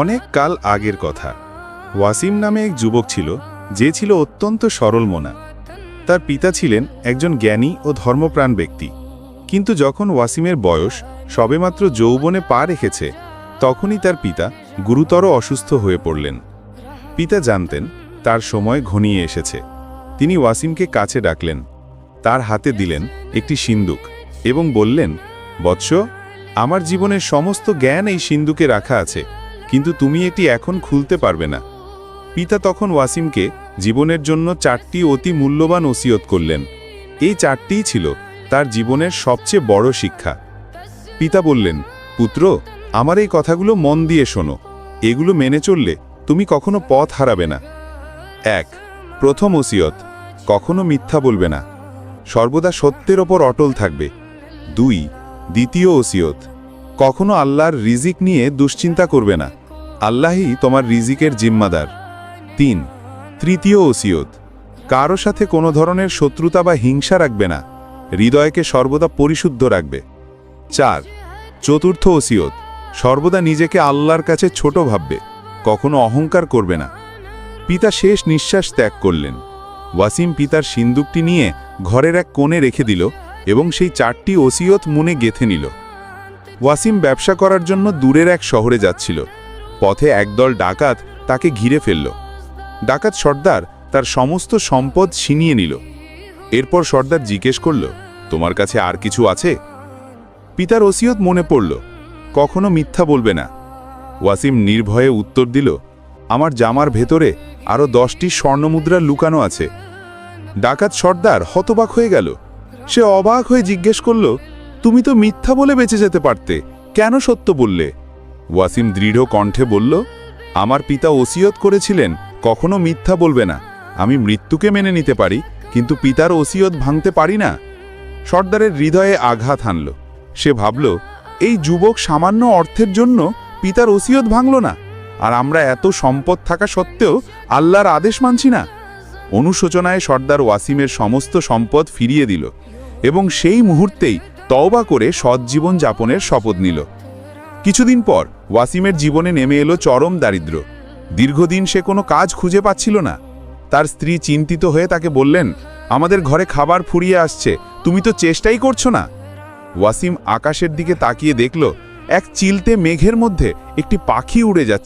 অনেক কাল আগের কথা। ওয়াসিম নামে এক যুবক ছিল, যে ছিল অত্যন্ত সরল মনা। তার পিতা ছিলেন একজন জ্ঞানী ও ধর্মপ্রাণ ব্যক্তি। কিন্তু যখন ওয়াসিমের বয়স সবেমাত্র যৌবনে পা রেখেছে, তখনই তার পিতা গুরুতর অসুস্থ হয়ে পড়লেন। পিতা জানতেন তার সময় ঘনিয়ে এসেছে। তিনি ওয়াসিমকে কাছে ডাকলেন। তার হাতে দিলেন একটি সিন্দুক এবং বললেন, বৎস, আমার জীবনের সমস্ত জ্ঞান এই সিন্দুকে রাখা আছে। কিন্তু তুমি এটি এখন খুলতে পারবে না। পিতা তখন ওয়াসিমকে জীবনের জন্য চারটি অতি মূল্যবান ওসিয়ত করলেন। এই চারটিই ছিল তার জীবনের সবচেয়ে বড় শিক্ষা। পিতা বললেন, পুত্র, আমার এই কথাগুলো মন দিয়ে শোনো। এগুলো মেনে চললে তুমি কখনো পথ হারাবে না। এক, প্রথম ওসিয়ত, কখনো মিথ্যা বলবে না। সর্বদা সত্যের ওপর অটল থাকবে। দুই, দ্বিতীয় ওসিয়ত, কখনো আল্লাহর রিজিক নিয়ে দুশ্চিন্তা করবে না। আল্লাহই তোমার রিজিকের জিম্মাদার। তিন, তৃতীয় ওসিয়ত, কারও সাথে কোনো ধরনের শত্রুতা বা হিংসা রাখবে না, হৃদয়কে সর্বদা পরিশুদ্ধ রাখবে। চার, চতুর্থ ওসিয়ত, সর্বদা নিজেকে আল্লাহর কাছে ছোট ভাববে, কখনো অহংকার করবে না। পিতা শেষ নিঃশ্বাস ত্যাগ করলেন। ওয়াসিম পিতার সিন্দুকটি নিয়ে ঘরের এক কোণে রেখে দিল এবং সেই চারটি ওসিয়ত মনে গেথে নিল। ওয়াসিম ব্যবসা করার জন্য দূরের এক শহরে যাচ্ছিল। পথে একদল ডাকাত তাকে ঘিরে ফেলল। ডাকাত সর্দার তার সমস্ত সম্পদ ছিনিয়ে নিল। এরপর সর্দার জিজ্ঞেস করল, তোমার কাছে আর কিছু আছে? পিতার ওসিয়ত মনে পড়ল, কখনো মিথ্যা বলবে না। ওয়াসিম নির্ভয়ে উত্তর দিল, আমার জামার ভেতরে আরও দশটি স্বর্ণমুদ্রা লুকানো আছে। ডাকাত সর্দার হতবাক হয়ে গেল। সে অবাক হয়ে জিজ্ঞেস করল, তুমি তো মিথ্যা বলে বেঁচে যেতে পারতে, কেন সত্য বললে? ওয়াসিম দৃঢ় কণ্ঠে বলল, আমার পিতা ওসিয়ত করেছিলেন, কখনো মিথ্যা বলবে না। আমি মৃত্যুকে মেনে নিতে পারি, কিন্তু পিতার ওসিয়ত ভাঙতে পারি না। সর্দারের হৃদয়ে আঘাত হানল। সে ভাবল, এই যুবক সামান্য অর্থের জন্য পিতার ওসিয়ত ভাঙল না, আর আমরা এত সম্পদ থাকা সত্ত্বেও আল্লাহর আদেশ মানছি না। অনুশোচনায় সর্দার ওয়াসিমের সমস্ত সম্পদ ফিরিয়ে দিল এবং সেই মুহূর্তেই তওবা করে সৎজীবন যাপনের শপথ নিল। কিছুদিন পর ওয়াসিমের জীবনে নেমে এলো চরম দারিদ্র দীর্ঘদিন সে কোনো কাজ খুঁজে পাচ্ছিল না। তার স্ত্রী চিন্তিত হয়ে তাকে বললেন, আমাদের ঘরে খাবার ফুরিয়ে আসছে, তুমি তো চেষ্টাই করছ না? ওয়াসিম আকাশের দিকে তাকিয়ে দেখল, এক চিলতে মেঘের মধ্যে একটি পাখি উড়ে যাচ্ছে।